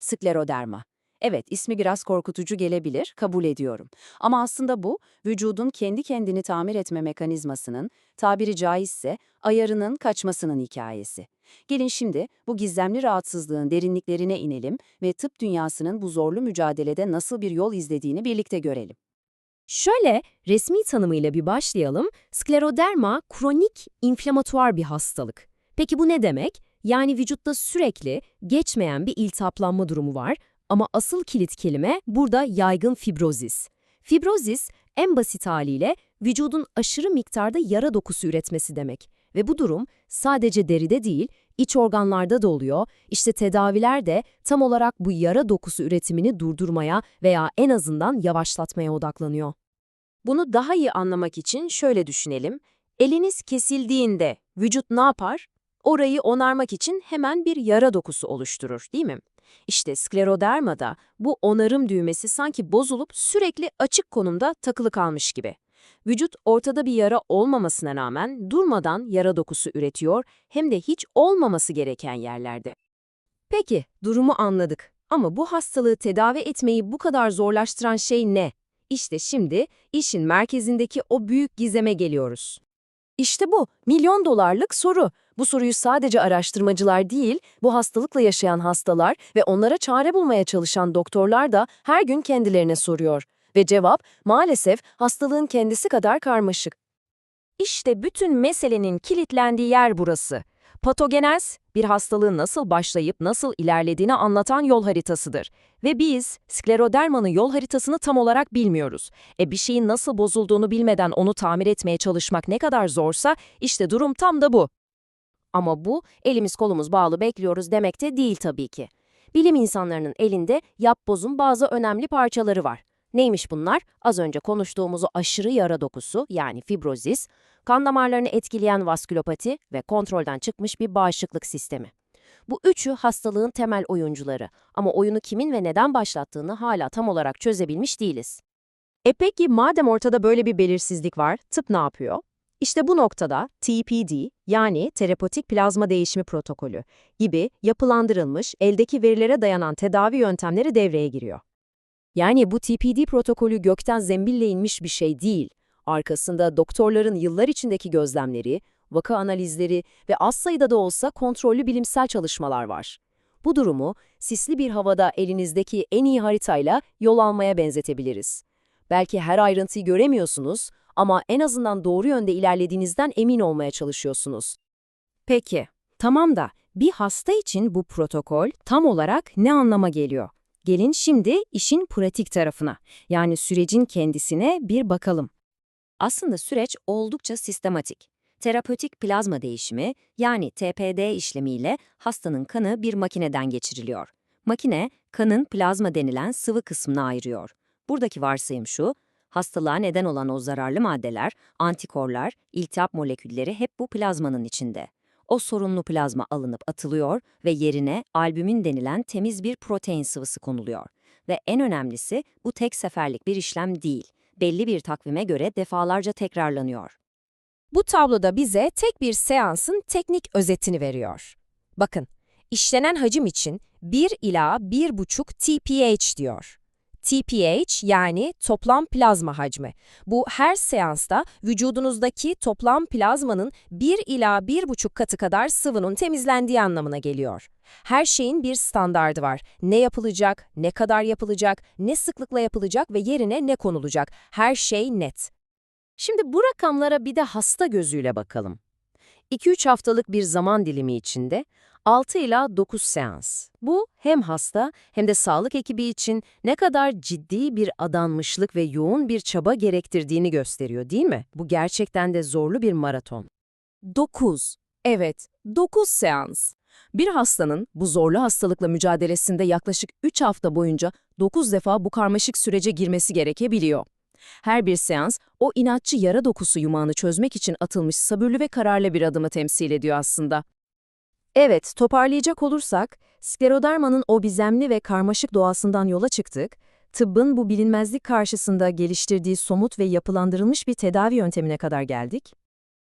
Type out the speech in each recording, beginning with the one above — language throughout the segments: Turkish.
Skleroderma. Evet, ismi biraz korkutucu gelebilir, kabul ediyorum. Ama aslında bu, vücudun kendi kendini tamir etme mekanizmasının, tabiri caizse ayarının kaçmasının hikayesi. Gelin şimdi bu gizemli rahatsızlığın derinliklerine inelim ve tıp dünyasının bu zorlu mücadelede nasıl bir yol izlediğini birlikte görelim. Şöyle resmi tanımıyla bir başlayalım. Skleroderma kronik inflamatuar bir hastalık. Peki bu ne demek? Yani vücutta sürekli geçmeyen bir iltihaplanma durumu var ama asıl kilit kelime burada yaygın fibrozis. Fibrozis en basit haliyle vücudun aşırı miktarda yara dokusu üretmesi demek. Ve bu durum sadece deride değil, iç organlarda da oluyor. İşte tedaviler de tam olarak bu yara dokusu üretimini durdurmaya veya en azından yavaşlatmaya odaklanıyor. Bunu daha iyi anlamak için şöyle düşünelim. Eliniz kesildiğinde vücut ne yapar? Orayı onarmak için hemen bir yara dokusu oluşturur, değil mi? İşte sklerodermada bu onarım düğmesi sanki bozulup sürekli açık konumda takılı kalmış gibi. Vücut ortada bir yara olmamasına rağmen durmadan yara dokusu üretiyor hem de hiç olmaması gereken yerlerde. Peki, durumu anladık. Ama bu hastalığı tedavi etmeyi bu kadar zorlaştıran şey ne? İşte şimdi işin merkezindeki o büyük gizeme geliyoruz. İşte bu, milyon dolarlık soru. Bu soruyu sadece araştırmacılar değil, bu hastalıkla yaşayan hastalar ve onlara çare bulmaya çalışan doktorlar da her gün kendilerine soruyor. Ve cevap maalesef hastalığın kendisi kadar karmaşık. İşte bütün meselenin kilitlendiği yer burası. Patogenez, bir hastalığın nasıl başlayıp nasıl ilerlediğini anlatan yol haritasıdır. Ve biz, sklerodermanın yol haritasını tam olarak bilmiyoruz. E bir şeyin nasıl bozulduğunu bilmeden onu tamir etmeye çalışmak ne kadar zorsa, işte durum tam da bu. Ama bu, elimiz kolumuz bağlı bekliyoruz demek de değil tabii ki. Bilim insanlarının elinde yapbozun bazı önemli parçaları var. Neymiş bunlar? Az önce konuştuğumuzu aşırı yara dokusu yani fibrozis, kan damarlarını etkileyen vaskülopati ve kontrolden çıkmış bir bağışıklık sistemi. Bu üçü hastalığın temel oyuncuları ama oyunu kimin ve neden başlattığını hala tam olarak çözebilmiş değiliz. E peki madem ortada böyle bir belirsizlik var, tıp ne yapıyor? İşte bu noktada TPD yani terapötik plazma değişimi protokolü gibi yapılandırılmış eldeki verilere dayanan tedavi yöntemleri devreye giriyor. Yani bu TPD protokolü gökten zembille inmiş bir şey değil. Arkasında doktorların yıllar içindeki gözlemleri, vaka analizleri ve az sayıda da olsa kontrollü bilimsel çalışmalar var. Bu durumu sisli bir havada elinizdeki en iyi haritayla yol almaya benzetebiliriz. Belki her ayrıntıyı göremiyorsunuz ama en azından doğru yönde ilerlediğinizden emin olmaya çalışıyorsunuz. Peki, tamam da bir hasta için bu protokol tam olarak ne anlama geliyor? Gelin şimdi işin pratik tarafına, yani sürecin kendisine bir bakalım. Aslında süreç oldukça sistematik. Terapötik plazma değişimi, yani TPD işlemiyle hastanın kanı bir makineden geçiriliyor. Makine, kanın plazma denilen sıvı kısmını ayırıyor. Buradaki varsayım şu, hastalığa neden olan o zararlı maddeler, antikorlar, iltihap molekülleri hep bu plazmanın içinde. O sorunlu plazma alınıp atılıyor ve yerine albümin denilen temiz bir protein sıvısı konuluyor. Ve en önemlisi bu tek seferlik bir işlem değil. Belli bir takvime göre defalarca tekrarlanıyor. Bu tabloda bize tek bir seansın teknik özetini veriyor. Bakın, işlenen hacim için 1 ila 1,5 TPH diyor. TPH yani toplam plazma hacmi. Bu her seansta vücudunuzdaki toplam plazmanın 1 ila 1,5 katı kadar sıvının temizlendiği anlamına geliyor. Her şeyin bir standardı var. Ne yapılacak, ne kadar yapılacak, ne sıklıkla yapılacak ve yerine ne konulacak. Her şey net. Şimdi bu rakamlara bir de hasta gözüyle bakalım. 2-3 haftalık bir zaman dilimi içinde 6 ila 9 seans. Bu hem hasta hem de sağlık ekibi için ne kadar ciddi bir adanmışlık ve yoğun bir çaba gerektirdiğini gösteriyor değil mi? Bu gerçekten de zorlu bir maraton. 9. Evet, 9 seans. Bir hastanın bu zorlu hastalıkla mücadelesinde yaklaşık 3 hafta boyunca 9 defa bu karmaşık sürece girmesi gerekebiliyor. Her bir seans o inatçı yara dokusu yumağını çözmek için atılmış sabırlı ve kararlı bir adımı temsil ediyor aslında. Evet, toparlayacak olursak, sklerodermanın o bizemli ve karmaşık doğasından yola çıktık, tıbbın bu bilinmezlik karşısında geliştirdiği somut ve yapılandırılmış bir tedavi yöntemine kadar geldik.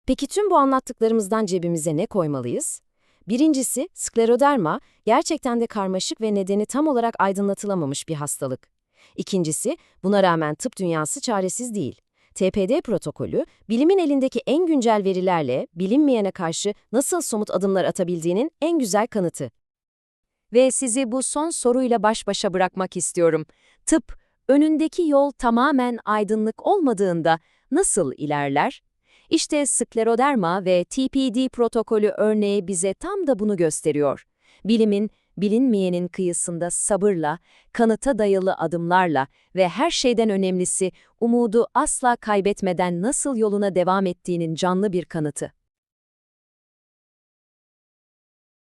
Peki tüm bu anlattıklarımızdan cebimize ne koymalıyız? Birincisi, skleroderma gerçekten de karmaşık ve nedeni tam olarak aydınlatılamamış bir hastalık. İkincisi, buna rağmen tıp dünyası çaresiz değil. TPD protokolü, bilimin elindeki en güncel verilerle bilinmeyene karşı nasıl somut adımlar atabildiğinin en güzel kanıtı. Ve sizi bu son soruyla baş başa bırakmak istiyorum. Tıp, önündeki yol tamamen aydınlık olmadığında nasıl ilerler? İşte skleroderma ve TPD protokolü örneği bize tam da bunu gösteriyor. Bilimin, bilinmeyenin kıyısında sabırla, kanıta dayalı adımlarla ve her şeyden önemlisi umudu asla kaybetmeden nasıl yoluna devam ettiğinin canlı bir kanıtı.